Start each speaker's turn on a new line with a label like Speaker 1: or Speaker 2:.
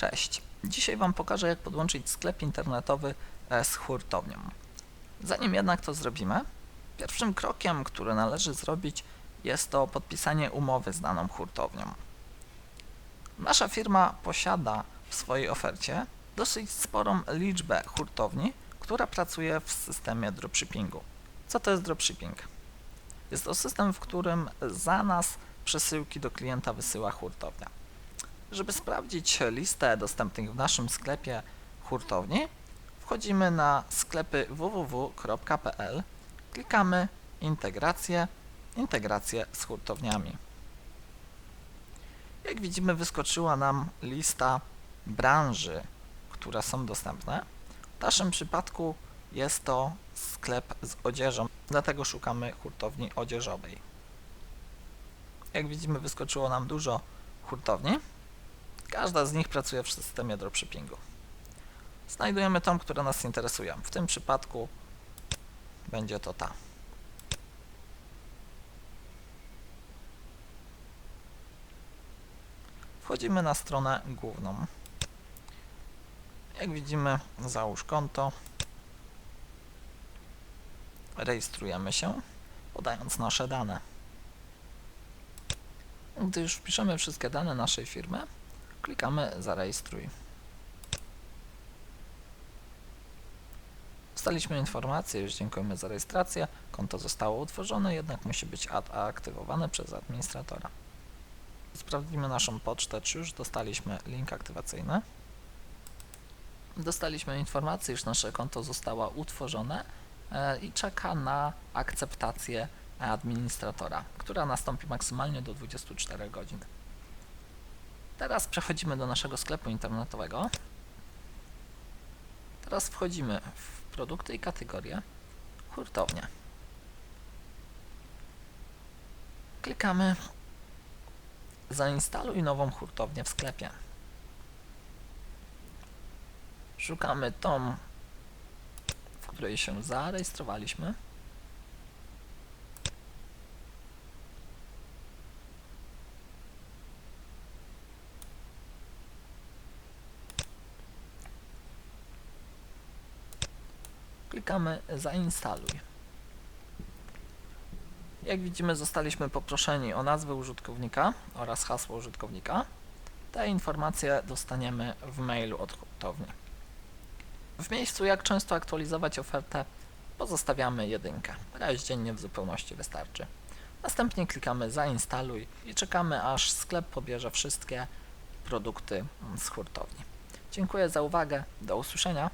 Speaker 1: Cześć. Dzisiaj Wam pokażę, jak podłączyć sklep internetowy e, z hurtownią. Zanim jednak to zrobimy, pierwszym krokiem, który należy zrobić, jest to podpisanie umowy z daną hurtownią. Nasza firma posiada w swojej ofercie dosyć sporą liczbę hurtowni, która pracuje w systemie dropshippingu. Co to jest dropshipping? Jest to system, w którym za nas przesyłki do klienta wysyła hurtownia. Żeby sprawdzić listę dostępnych w naszym sklepie hurtowni, wchodzimy na sklepy www.pl, klikamy integrację, integrację z hurtowniami. Jak widzimy wyskoczyła nam lista branży, które są dostępne. W naszym przypadku jest to sklep z odzieżą, dlatego szukamy hurtowni odzieżowej. Jak widzimy wyskoczyło nam dużo hurtowni. Każda z nich pracuje w systemie dropshippingu. Znajdujemy tą, która nas interesuje. W tym przypadku będzie to ta. Wchodzimy na stronę główną. Jak widzimy, załóż konto. Rejestrujemy się, podając nasze dane. Gdy już wpiszemy wszystkie dane naszej firmy, klikamy zarejestruj. Dostaliśmy informację, już dziękujemy za rejestrację. Konto zostało utworzone, jednak musi być ad- aktywowane przez administratora. Sprawdzimy naszą pocztę, czy już dostaliśmy link aktywacyjny. Dostaliśmy informację, iż nasze konto zostało utworzone e, i czeka na akceptację administratora, która nastąpi maksymalnie do 24 godzin. Teraz przechodzimy do naszego sklepu internetowego. Teraz wchodzimy w produkty i kategorie, hurtownia. Klikamy zainstaluj nową hurtownię w sklepie. Szukamy tą, w której się zarejestrowaliśmy. Klikamy zainstaluj. Jak widzimy zostaliśmy poproszeni o nazwę użytkownika oraz hasło użytkownika. Te informacje dostaniemy w mailu od hurtowni. W miejscu jak często aktualizować ofertę pozostawiamy jedynkę. Raz dziennie w zupełności wystarczy. Następnie klikamy zainstaluj i czekamy aż sklep pobierze wszystkie produkty z hurtowni. Dziękuję za uwagę. Do usłyszenia.